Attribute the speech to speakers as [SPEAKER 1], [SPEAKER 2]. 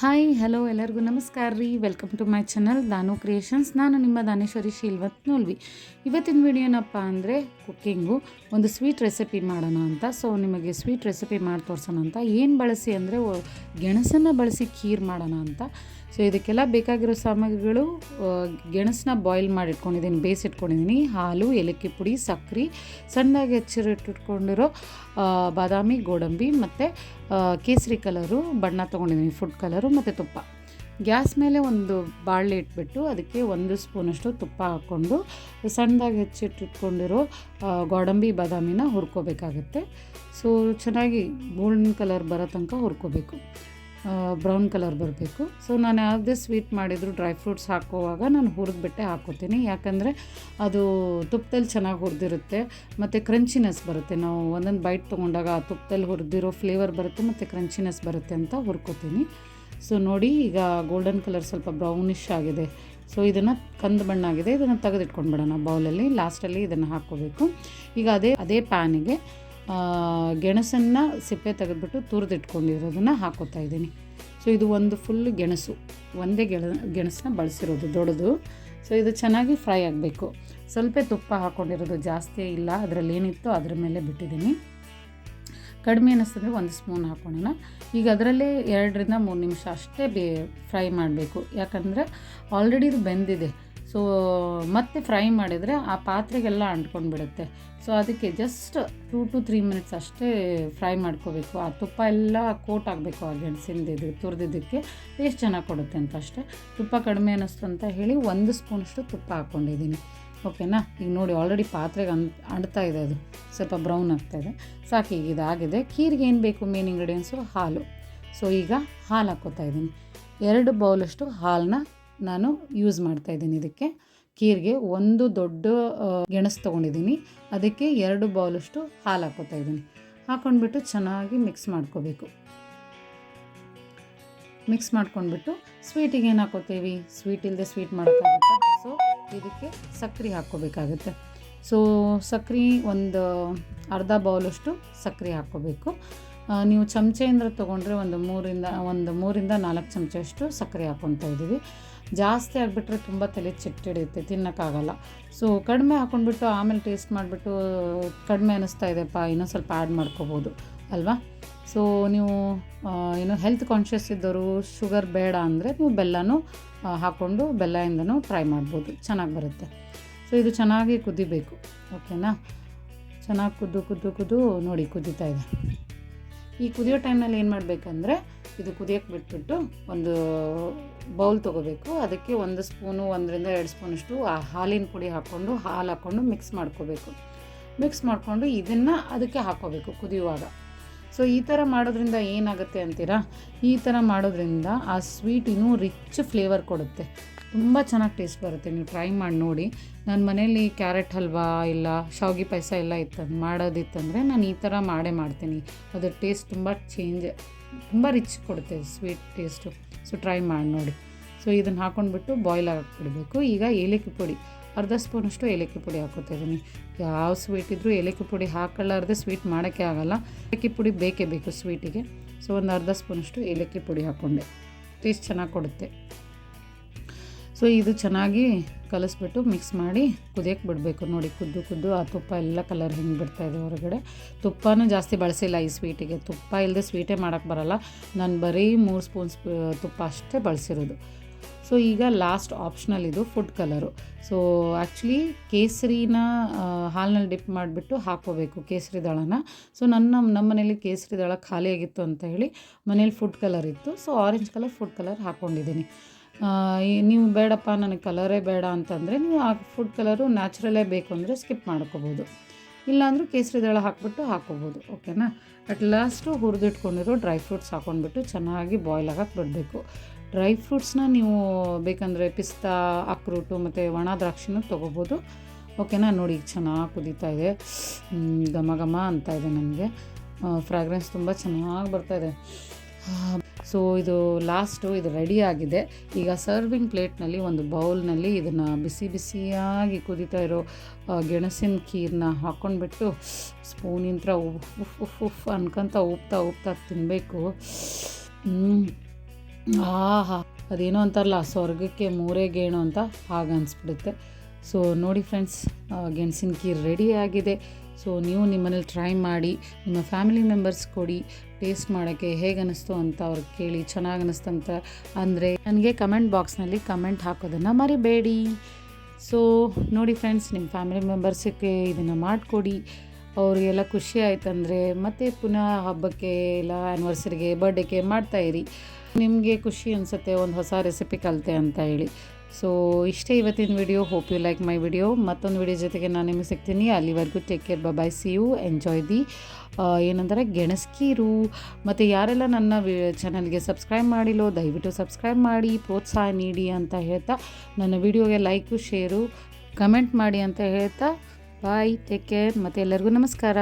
[SPEAKER 1] Hi hello ಎಲ್ಲರಿಗೂ ನಮಸ್ಕಾರ ರೀ. Welcome to my channel Danu creations ನಾನು ನಿಮ್ಮ ದಾನೇಶ್ವರಿ ಶೀಲ್ವತ್ ನೋಲ್ವಿ. ಇವತ್ತಿನ ವಿಡಿಯೋ ಏನಪ್ಪ ಅಂದರೆ ಕುಕ್ಕಿಂಗು ಒಂದು ಸ್ವೀಟ್ ರೆಸಿಪಿ ಮಾಡೋಣ ಅಂತ. ಸೊ ನಿಮಗೆ ಸ್ವೀಟ್ ರೆಸಿಪಿ ಮಾಡಿ ತೋರಿಸೋಣ ಅಂತ. ಏನು ಬಳಸಿ ಅಂದರೆ ಗೆಣಸನ್ನು ಬಳಸಿ ಖೀರ್ ಮಾಡೋಣ ಅಂತ. ಸೊ ಇದಕ್ಕೆಲ್ಲ ಬೇಕಾಗಿರೋ ಸಾಮಗ್ರಿಗಳು ಗೆಣಸನ್ನ ಬಾಯ್ಲ್ ಮಾಡಿ ಇಟ್ಕೊಂಡಿದ್ದೀನಿ ಬೇಯಿಸಿಟ್ಕೊಂಡಿದ್ದೀನಿ ಹಾಲು ಏಲಕ್ಕಿ ಪುಡಿ ಸಕ್ಕರೆ ಸಣ್ಣದಾಗಿ ಹೆಚ್ಚಿಟ್ಟಿಟ್ಕೊಂಡಿರೋ ಆ, ಬಾದಾಮಿ ಗೋಡಂಬಿ ಮತ್ತು ಕೇಸರಿ ಕಲರು ಬಣ್ಣ ತೊಗೊಂಡಿದ್ದೀನಿ ಫುಡ್ ಕಲರು ಮತ್ತು ತುಪ್ಪ. ಗ್ಯಾಸ್ ಮೇಲೆ ಒಂದು ಬಾಳೆ ಇಟ್ಬಿಟ್ಟು ಅದಕ್ಕೆ ಒಂದು ಸ್ಪೂನಷ್ಟು ತುಪ್ಪ ಹಾಕ್ಕೊಂಡು ಸಣ್ಣದಾಗಿ ಹೆಚ್ಚಿಟ್ಟಿಟ್ಕೊಂಡಿರೋ ಗೋಡಂಬಿ ಬಾದಾಮಿನ ಹುರ್ಕೋಬೇಕಾಗುತ್ತೆ. ಸೊ ಚೆನ್ನಾಗಿ ಗೋಲ್ಡನ್ ಕಲರ್ ಬರೋ ತನಕ ಹುರ್ಕೋಬೇಕು. ಬ್ರೌನ್ ಕಲರ್ ಬರಬೇಕು. ಸೊ ನಾನು ಯಾವುದೇ ಸ್ವೀಟ್ ಮಾಡಿದರೂ ಡ್ರೈ ಫ್ರೂಟ್ಸ್ ಹಾಕುವಾಗ ನಾನು ಹುರಿದ್ಬಿಟ್ಟೆ ಹಾಕೋತೀನಿ. ಯಾಕಂದರೆ ಅದು ತುಪ್ಪದಲ್ಲಿ ಚೆನ್ನಾಗಿ ಹುರಿದಿರುತ್ತೆ, ಮತ್ತು ಕ್ರಂಚಿನೆಸ್ ಬರುತ್ತೆ. ನಾವು ಒಂದೊಂದು ಬೈಟ್ ತೊಗೊಂಡಾಗ ಆ ತುಪ್ಪದಲ್ಲಿ ಹುರಿದಿರೋ ಫ್ಲೇವರ್ ಬರುತ್ತೆ, ಮತ್ತು ಕ್ರಂಚಿನೆಸ್ ಬರುತ್ತೆ ಅಂತ ಹುರ್ಕೋತೀನಿ. ಸೊ ನೋಡಿ, ಈಗ ಗೋಲ್ಡನ್ ಕಲರ್ ಸ್ವಲ್ಪ ಬ್ರೌನಿಶ್ ಆಗಿದೆ. ಸೊ ಇದನ್ನು ಕಂದು ಬಣ್ಣ ಆಗಿದೆ ಇದನ್ನು ತೆಗೆದಿಟ್ಕೊಂಡ್ಬಿಡೋಣ ಬೌಲಲ್ಲಿ. ಲಾಸ್ಟಲ್ಲಿ ಇದನ್ನು ಹಾಕ್ಕೋಬೇಕು. ಈಗ ಅದೇ ಅದೇ ಪ್ಯಾನಿಗೆ ಗೆಣಸನ್ನು ಸಿಪ್ಪೆ ತೆಗೆದ್ಬಿಟ್ಟು ತುರಿದಿಟ್ಕೊಂಡಿರೋದನ್ನು ಹಾಕೋತಾ ಇದ್ದೀನಿ. ಸೊ ಇದು ಒಂದು ಫುಲ್ ಗೆಣಸು. ಒಂದೇ ಗೆಳ, ಗೆಣಸನ್ನ ಬಳಸಿರೋದು, ದೊಡ್ಡದು. ಸೊ ಇದು ಚೆನ್ನಾಗಿ ಫ್ರೈ ಆಗಬೇಕು. ಸ್ವಲ್ಪ ತುಪ್ಪ ಹಾಕ್ಕೊಂಡಿರೋದು ಜಾಸ್ತಿ ಇಲ್ಲ. ಅದರಲ್ಲಿ ಏನಿತ್ತು ಅದ್ರ ಮೇಲೆ ಬಿಟ್ಟಿದ್ದೀನಿ. ಕಡಿಮೆ ಅನ್ನಿಸ್ತಂದ್ರೆ ಒಂದು ಸ್ಪೂನ್ ಹಾಕೊಳ್ಳೋಣ ಈಗ ಅದರಲ್ಲೇ ಎರಡರಿಂದ ಮೂರು ನಿಮಿಷ ಅಷ್ಟೇ ಬೇ ಫ್ರೈ ಮಾಡಬೇಕು. ಯಾಕಂದರೆ ಆಲ್ರೆಡಿ ಇದು ಬೆಂದಿದೆ. ಸೊ ಮತ್ತೆ ಫ್ರೈ ಮಾಡಿದರೆ ಆ ಪಾತ್ರೆಗೆಲ್ಲ ಅಂಟ್ಕೊಂಡು ಬಿಡುತ್ತೆ ಸೊ ಅದಕ್ಕೆ just two to three minutes ಅಷ್ಟೇ ಫ್ರೈ ಮಾಡ್ಕೋಬೇಕು. ಆ ತುಪ್ಪ ಎಲ್ಲ ಕೋಟ್ ಆಗಬೇಕು ಆ ಗೆಣಸಿಂದ ಇದು ತುರಿದಿದ್ದಕ್ಕೆ. ಟೇಸ್ಟ್ ಚೆನ್ನಾಗಿ ಕೊಡುತ್ತೆ ಅಂತ ಅಷ್ಟೇ. ತುಪ್ಪ ಕಡಿಮೆ ಅನ್ನಿಸ್ತು ಅಂತ ಹೇಳಿ ಒಂದು ಸ್ಪೂನಷ್ಟು ತುಪ್ಪ ಹಾಕ್ಕೊಂಡಿದ್ದೀನಿ. ಓಕೆನಾ? ಈಗ ನೋಡಿ ಆಲ್ರೆಡಿ ಪಾತ್ರೆಗೆ ಅನ್ ಅಂಟ್ತಾ ಇದೆ ಅದು. ಸ್ವಲ್ಪ ಬ್ರೌನ್ ಆಗ್ತಾ ಇದೆ. ಸಾಕು, ಈಗ ಇದಾಗಿದೆ. ಖೀರಿಗೆ ಏನು ಬೇಕು ಮೇನ್ ಇಂಗ್ರೀಡಿಯೆಂಟ್ಸು ಹಾಲು. ಸೊ ಈಗ ಹಾಲು ಹಾಕ್ಕೋತಾ ಇದ್ದೀನಿ. ಎರಡು ಬೌಲಷ್ಟು ಹಾಲನ್ನ ನಾನು ಯೂಸ್ ಮಾಡ್ತಾ ಇದ್ದೀನಿ ಇದಕ್ಕೆ. ಖೀರಿಗೆ ಒಂದು ದೊಡ್ಡ ಗೆಣಸು ತೊಗೊಂಡಿದ್ದೀನಿ. ಅದಕ್ಕೆ ಎರಡು ಬೌಲಷ್ಟು ಹಾಲು ಹಾಕ್ಕೋತಾ ಇದ್ದೀನಿ. ಹಾಕ್ಕೊಂಡ್ಬಿಟ್ಟು ಚೆನ್ನಾಗಿ ಮಿಕ್ಸ್ ಮಾಡ್ಕೋಬೇಕು. ಮಿಕ್ಸ್ ಮಾಡ್ಕೊಂಡ್ಬಿಟ್ಟು ಸ್ವೀಟಿಗೆ ಏನು ಹಾಕೋತೀವಿ? ಸ್ವೀಟ್ ಇಲ್ಲದೆ ಸ್ವೀಟ್ ಮಾಡೋಕ್ಕಾಗುತ್ತೆ? ಸೊ ಇದಕ್ಕೆ ಸಕ್ಕರೆ ಹಾಕ್ಕೋಬೇಕಾಗುತ್ತೆ. ಸೊ ಸಕ್ಕರೆ ಒಂದು ಅರ್ಧ ಬೌಲಷ್ಟು ಸಕ್ಕರೆ ಹಾಕ್ಕೋಬೇಕು. ನೀವು ಚಮಚೆಯಿಂದ ತೊಗೊಂಡ್ರೆ ಒಂದು ಮೂರಿಂದ ಒಂದು ಮೂರಿಂದ ನಾಲ್ಕು ಚಮಚಷ್ಟು ಸಕ್ಕರೆ ಹಾಕ್ಕೊತಾ ಇದ್ದೀವಿ. ಜಾಸ್ತಿ ಆಗಿಬಿಟ್ರೆ ತುಂಬ ತಲೆ ಚಿಟ್ಟಿಡಿಯುತ್ತೆ, ತಿನ್ನೋಕ್ಕಾಗಲ್ಲ. ಸೊ ಕಡಿಮೆ ಹಾಕ್ಕೊಂಡ್ಬಿಟ್ಟು ಆಮೇಲೆ ಟೇಸ್ಟ್ ಮಾಡಿಬಿಟ್ಟು ಕಡಿಮೆ ಅನ್ನಿಸ್ತಾ ಇದೆಪ್ಪ ಇನ್ನೂ ಸ್ವಲ್ಪ ಆ್ಯಡ್ ಮಾಡ್ಕೋಬೋದು, ಅಲ್ವಾ? ಸೊ ನೀವು ಏನು ಹೆಲ್ತ್ ಕಾನ್ಷಿಯಸ್ ಇದ್ದವರು ಶುಗರ್ ಬೇಡ ಅಂದರೆ ನೀವು ಬೆಲ್ಲನೂ ಹಾಕ್ಕೊಂಡು ಹಾಕ್ಕೊಂಡು ಬೆಲ್ಲದಿಂದನೂ ಟ್ರೈ ಮಾಡ್ಬೋದು. ಚೆನ್ನಾಗಿ ಬರುತ್ತೆ. ಸೊ ಇದು ಚೆನ್ನಾಗಿ ಕುದಿಬೇಕು. ಓಕೆನಾ ಚೆನ್ನಾಗಿ ಕುದ್ದು ಕುದ್ದು ಕುದ್ದು ನೋಡಿ ಕುದೀತಾ ಇದೆ. ಈ ಕುದಿಯೋ ಟೈಮ್ನಲ್ಲಿ ಏನು ಮಾಡಬೇಕಂದ್ರೆ, ಇದು ಕುದಿಯೋಕ್ಕೆ ಬಿಟ್ಬಿಟ್ಟು ಒಂದು ಬೌಲ್ ತೊಗೋಬೇಕು. ಅದಕ್ಕೆ ಒಂದು ಸ್ಪೂನು ಒಂದರಿಂದ ಎರಡು ಸ್ಪೂನಷ್ಟು ಆ ಹಾಲಿನ ಪುಡಿ ಹಾಕ್ಕೊಂಡು, ಹಾಲು ಹಾಕ್ಕೊಂಡು ಮಿಕ್ಸ್ ಮಾಡ್ಕೋಬೇಕು. ಮಿಕ್ಸ್ ಮಾಡಿಕೊಂಡು ಇದನ್ನು ಅದಕ್ಕೆ ಹಾಕ್ಕೋಬೇಕು ಕುದಿಯುವಾಗ. ಸೊ ಈ ಥರ ಮಾಡೋದ್ರಿಂದ ಏನಾಗುತ್ತೆ ಅಂತೀರಾ? ಈ ಥರ ಮಾಡೋದ್ರಿಂದ ಆ ಸ್ವೀಟ್ ಇನ್ನೂ ರಿಚ್ ಫ್ಲೇವರ್ ಕೊಡುತ್ತೆ. ತುಂಬ ಚೆನ್ನಾಗಿ ಟೇಸ್ಟ್ ಬರುತ್ತೆ. ನೀವು ಟ್ರೈ ಮಾಡಿ ನೋಡಿ. ನಾನು ಮನೇಲಿ ಕ್ಯಾರೆಟ್ ಹಲ್ವಾ ಇಲ್ಲ ಶಾವಿಗೆ ಪಾಯಸ ಎಲ್ಲ ಇತ್ತು, ಮಾಡೋದಿತ್ತಂದರೆ ನಾನು ಈ ಥರ ಮಾಡೇ ಮಾಡ್ತೀನಿ. ಅದರ ಟೇಸ್ಟ್ ತುಂಬ ಚೇಂಜ್ ತುಂಬ ರಿಚ್ ಕೊಡುತ್ತೆ ಸ್ವೀಟ್ ಟೇಸ್ಟು ಸೊ ಟ್ರೈ ಮಾಡಿ ನೋಡಿ. ಸೊ ಇದನ್ನು ಹಾಕ್ಕೊಂಡ್ಬಿಟ್ಟು ಬಾಯ್ಲ್ ಹಾಕ್ಬಿಡಬೇಕು. ಈಗ ಏಲಕ್ಕಿ ಪುಡಿ. ಅರ್ಧ ಸ್ಪೂನಷ್ಟು ಏಲಕ್ಕಿ ಪುಡಿ ಹಾಕೋತಿದ್ದೀನಿ ಯಾವ ಸ್ವೀಟ್ ಇದ್ದರೂ ಏಲಕ್ಕಿ ಪುಡಿ ಹಾಕೊಳ್ಳಾರ್ದೆ ಸ್ವೀಟ್ ಮಾಡೋಕ್ಕೆ ಆಗಲ್ಲ. ಏಲಕ್ಕಿ ಪುಡಿ ಬೇಕೇ ಬೇಕು ಸ್ವೀಟಿಗೆ ಸೊ ಒಂದು ಅರ್ಧ ಸ್ಪೂನಷ್ಟು ಏಲಕ್ಕಿ ಪುಡಿ ಹಾಕ್ಕೊಂಡೆ. ಟೇಸ್ಟ್ ಚೆನ್ನಾಗಿ ಕೊಡುತ್ತೆ. ಸೊ ಇದು ಚೆನ್ನಾಗಿ ಕಲಿಸ್ಬಿಟ್ಟು ಮಿಕ್ಸ್ ಮಾಡಿ ಕುದಿಯಕ್ಕೆ ಬಿಡಬೇಕು. ನೋಡಿ, ಕುದ್ದು ಕುದ್ದು ಆ ತುಪ್ಪ ಎಲ್ಲ ಕಲರ್ ಹಿಂಗೆ ಬಿಡ್ತಾ ಇದೆ ಹೊರಗಡೆ. ತುಪ್ಪನೂ ಜಾಸ್ತಿ ಬಳಸಿಲ್ಲ ಈ ಸ್ವೀಟಿಗೆ ತುಪ್ಪ ಇಲ್ಲದೆ ಸ್ವೀಟೇ ಮಾಡೋಕ್ಕೆ ಬರಲ್ಲ. ನಾನು ಬರೀ ಮೂರು ಸ್ಪೂನ್ ತುಪ್ಪ ಅಷ್ಟೇ ಬಳಸಿರೋದು. ಸೊ ಈಗ ಲಾಸ್ಟ್ ಆಪ್ಷನಲ್ ಇದು ಫುಡ್ ಕಲರು ಸೊ ಆ್ಯಕ್ಚುಲಿ ಕೇಸರಿನ ಹಾಲಿನಲ್ಲಿ ಡಿಪ್ ಮಾಡಿಬಿಟ್ಟು ಹಾಕ್ಕೋಬೇಕು ಕೇಸರಿ ದಳನ. ಸೊ ನನ್ನ, ನಮ್ಮ ಮನೇಲಿ ಕೇಸರಿ ದಳ ಖಾಲಿಯಾಗಿತ್ತು ಅಂತ ಹೇಳಿ ಮನೇಲಿ ಫುಡ್ ಕಲರ್ ಇತ್ತು. So orange colour food colour ಹಾಕ್ಕೊಂಡಿದ್ದೀನಿ ನೀವು ಬೇಡಪ್ಪ, ನನಗೆ ಕಲರೇ ಬೇಡ ಅಂತಂದರೆ ನೀವು ಆ ಫುಡ್ ಕಲರು ನ್ಯಾಚುರಲೇ ಬೇಕು ಅಂದರೆ ಸ್ಕಿಪ್ ಮಾಡ್ಕೋಬೋದು. ಇಲ್ಲಾಂದ್ರೂ ಕೇಸರಿ ದಳ ಹಾಕ್ಬಿಟ್ಟು ಹಾಕೋಬೋದು, ಓಕೆನಾ? ಅಟ್ ಲಾಸ್ಟು ಹುರಿದಿಟ್ಕೊಂಡಿರೋ ಡ್ರೈ ಫ್ರೂಟ್ಸ್ ಹಾಕ್ಕೊಂಡ್ಬಿಟ್ಟು ಚೆನ್ನಾಗಿ ಬಾಯ್ಲ್ ಆಗಕ್ಕೆ ಬಿಡಬೇಕು. ಡ್ರೈ ಫ್ರೂಟ್ಸ್ನ ನೀವು ಬೇಕಂದರೆ ಪಿಸ್ತಾ, ಅಕ್ರೂಟು ಮತ್ತು ಒಣ ದ್ರಾಕ್ಷಿನೂ ತೊಗೋಬೋದು, ಓಕೆನಾ? ನೋಡಿ, ಈಗ ಚೆನ್ನಾಗಿ ಕುದೀತಾ ಇದೆ. ಘಮ ಘಮ ಅಂತ ಇದೆ ನನಗೆ. ಫ್ರಾಗ್ರೆನ್ಸ್ ತುಂಬ ಚೆನ್ನಾಗಿ ಬರ್ತಾ ಇದೆ. ಸೊ ಇದು ಲಾಸ್ಟು ಇದು ರೆಡಿ ಆಗಿದೆ. ಈಗ ಸರ್ವಿಂಗ್ ಪ್ಲೇಟ್ನಲ್ಲಿ ಒಂದು ಬೌಲ್ನಲ್ಲಿ ಇದನ್ನು ಬಿಸಿ ಬಿಸಿಯಾಗಿ ಕುದೀತಾ ಇರೋ ಗೆಣಸಿನ ಖೀರನ್ನ ಹಾಕ್ಕೊಂಡ್ಬಿಟ್ಟು ಸ್ಪೂನಿಂತ್ರ ಉಫ್ ಉಫ್ ಉಫ್ ಉಫ್ ಅನ್ಕೊಂತ ಉಪ್ತಾ ಉಪ್ತಾ ತಿನ್ನಬೇಕು ಆಹಾ. ಅದೇನೋ ಅಂತಾರಲ್ಲ, ಸ್ವರ್ಗಕ್ಕೆ ಮೂರೇ ಗೇಣು ಅಂತ ಹಾಗೆ ಅನಿಸ್ಬಿಡುತ್ತೆ. ಸೊ ನೋಡಿ ಫ್ರೆಂಡ್ಸ್ ಗೆಣಸಿನ ಕೀರ್ ರೆಡಿ ಆಗಿದೆ. ಸೊ ನೀವು ನಿಮ್ಮನೇಲಿ ಟ್ರೈ ಮಾಡಿ, ನಿಮ್ಮ ಫ್ಯಾಮಿಲಿ ಮೆಂಬರ್ಸ್ ಕೊಡಿ ಟೇಸ್ಟ್ ಮಾಡೋಕ್ಕೆ ಹೇಗೆ ಅನ್ನಿಸ್ತು ಅಂತ ಅವ್ರು ಕೇಳಿ ಚೆನ್ನಾಗಿ ಅನ್ನಿಸ್ತಂತ ಅಂದರೆ ನನಗೆ ಕಮೆಂಟ್ ಬಾಕ್ಸ್ನಲ್ಲಿ ಕಮೆಂಟ್ ಹಾಕೋದನ್ನು ಮರಿಬೇಡಿ. ಸೊ ನೋಡಿ ಫ್ರೆಂಡ್ಸ್ ನಿಮ್ಮ ಫ್ಯಾಮಿಲಿ ಮೆಂಬರ್ಸಿಗೆ ಇದನ್ನು ಮಾಡಿಕೊಡಿ. ಅವರಿಗೆಲ್ಲ ಖುಷಿ ಆಯ್ತಂದರೆ ಮತ್ತೆ ಪುನಃ ಹಬ್ಬಕ್ಕೆ ಇಲ್ಲ ಆ್ಯನಿವರ್ಸರಿಗೆ ಬರ್ಡೇಗೆ ಮಾಡ್ತಾಯಿರಿ ನಿಮಗೆ ಖುಷಿ ಅನಿಸುತ್ತೆ, ಒಂದು ಹೊಸ ರೆಸಿಪಿ ಕಲಿತೆ ಅಂತ ಹೇಳಿ. ಸೊ ಇಷ್ಟೇ ಇವತ್ತಿನ video hope you like my video ಮತ್ತೊಂದು ವಿಡಿಯೋ ಜೊತೆಗೆ ನಾನು ನಿಮಗೆ ಸಿಗ್ತೀನಿ. ಅಲ್ಲಿವರೆಗೂ take care bye see you enjoy the ಏನಂದರೆ ಗೆಣಸ್ಕೀರು. ಮತ್ತು ಯಾರೆಲ್ಲ ನನ್ನ ವಿ ಚಾನಲ್ಗೆ ಸಬ್ಸ್ಕ್ರೈಬ್ ಮಾಡಿಲ್ಲೋ, ದಯವಿಟ್ಟು ಸಬ್ಸ್ಕ್ರೈಬ್ ಮಾಡಿ, ಪ್ರೋತ್ಸಾಹ ನೀಡಿ ಅಂತ ಹೇಳ್ತಾ, ನನ್ನ ವಿಡಿಯೋಗೆ ಲೈಕು ಶೇರು ಕಮೆಂಟ್ ಮಾಡಿ ಅಂತ ಹೇಳ್ತಾ ಬಾಯ್ ಟೇಕ್ ಕೇರ್ ಮತ್ತು ಎಲ್ಲರಿಗೂ ನಮಸ್ಕಾರ.